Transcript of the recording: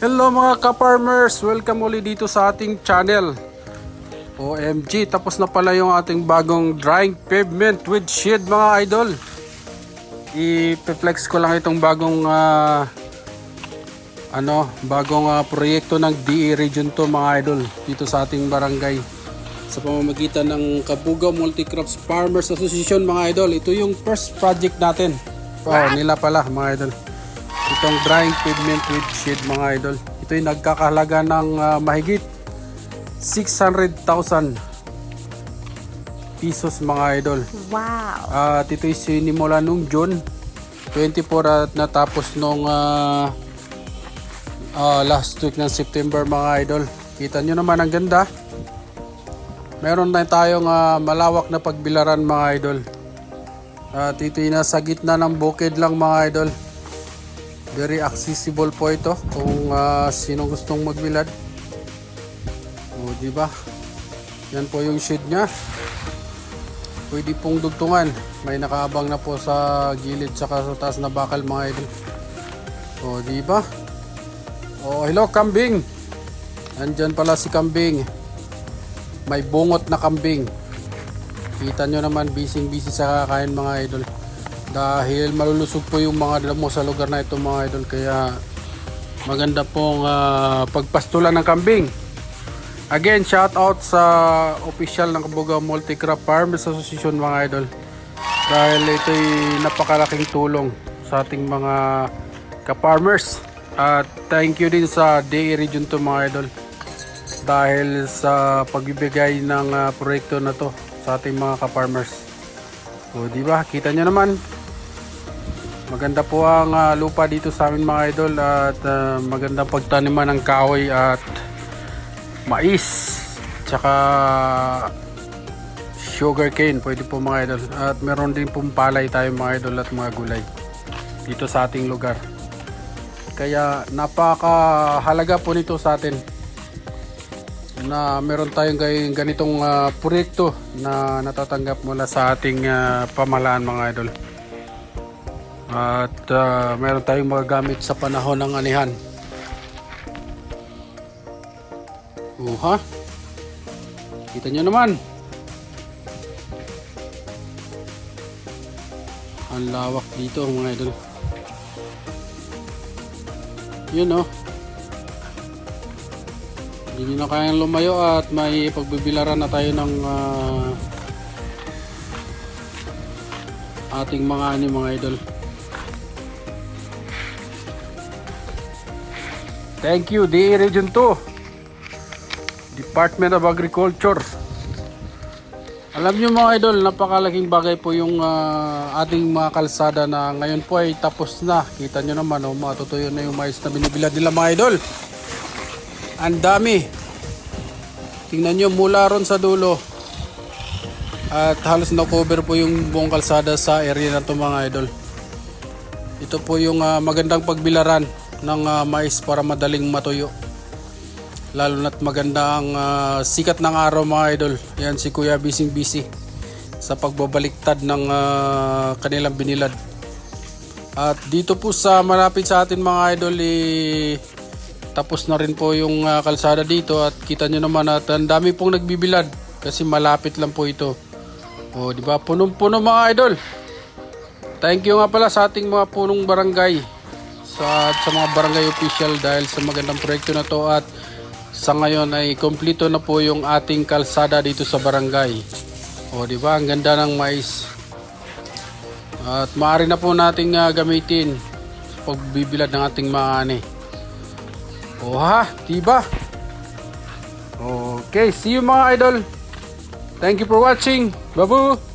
Hello mga ka-farmers! Welcome ulit dito sa ating channel. OMG, tapos na pala yung ating bagong drying pavement with shade mga idol. I-flex ko lang itong bagong ah, ano, bagong ah, proyekto ng DE Region 2 mga idol dito sa ating barangay. Sa pamamagitan ng Kabugaw Multicrops Farmers Association mga idol. Ito yung first project natin. Oh, nila pala mga idol. Itong drying pavement with shade mga idol. Ito yung nagkakahalaga ng ah, mahigit 600,000 pesos mga idol. Wow. At ito yung sinimula nung June 24 at natapos nung ah, ah, last week ng September mga idol. Kita nyo naman ang ganda. Meron na tayong ah, malawak na pagbilaran mga idol. At ito yung nasa gitna ng bukid lang mga idol. Very accessible po ito kung ah, sino gustong magbilad. O, di ba? Yan po yung shade niya. Pwede pong dugtungan. May nakaabang na po sa gilid saka sa taas na bakal mga idol. O, di ba? O, hello kambing. Andyan pala si kambing. May bungot na kambing. Kita nyo naman busy busy sa kakain mga idol. Dahil malulusog po yung mga damo sa lugar na ito mga idol. Kaya maganda pong ah, pagpastulan ng kambing. Again, shout out sa official ng Kabugaw Multicrop Farmers Association mga idol. Dahil ito'y napakalaking tulong sa ating mga ka-farmers. At thank you din sa DA Region 2 mga idol. Dahil sa pagbibigay ng ah, proyekto na to sa ating mga ka-farmers. O di ba? Kita nyo naman. Maganda po ang ah, lupa dito sa amin mga idol at ah, magandang pagtaniman ng kahoy at mais tsaka sugar cane pwede po mga idol. At meron din pong palay tayo mga idol at mga gulay dito sa ating lugar. Kaya napakahalaga po nito sa atin na meron tayong ganitong ah, proyekto na natatanggap mula sa ating ah, pamahalaan mga idol at ah, meron tayong magagamit sa panahon ng anihan Oh, ha? Kita nyo naman. Ang lawak dito mga idol. Yun oh. Hindi nyo na kayang lumayo at may pagbibilaran na tayo ng ah, ating mga ani mga idol. Thank you, DA Region 2. Department of Agriculture. Alam nyo mga idol, napakalaking bagay po yung ah, ating mga kalsada na ngayon po ay tapos na. Kita nyo naman, oh, matutuyo na yung mais na binibilad nila mga idol. Ang dami. Tingnan nyo mula ron sa dulo. At halos na-cover po yung buong kalsada sa area na to mga idol. Ito po yung ah, magandang pagbilaran ng ah, mais para madaling matuyo. Lalo na't maganda ang ah, sikat ng araw mga idol. Yan si kuya bising busy sa pagbabaliktad ng ah, kanilang binilad. At dito po sa malapit sa atin mga idol eh, tapos na rin po yung ah, kalsada dito at kita nyo naman at ang dami pong nagbibilad kasi malapit lang po ito. O di ba? Punong puno mga idol. Thank you nga pala sa ating mga punong barangay sa, sa mga barangay official dahil sa magandang proyekto na to at sa ngayon ay kompleto na po yung ating kalsada dito sa barangay. O di ba? Ang ganda ng mais. At maaari na po nating ah, gamitin sa pagbibilad ng ating mga ani. O ha, diba? Okay, see you mga idol. Thank you for watching. Babu!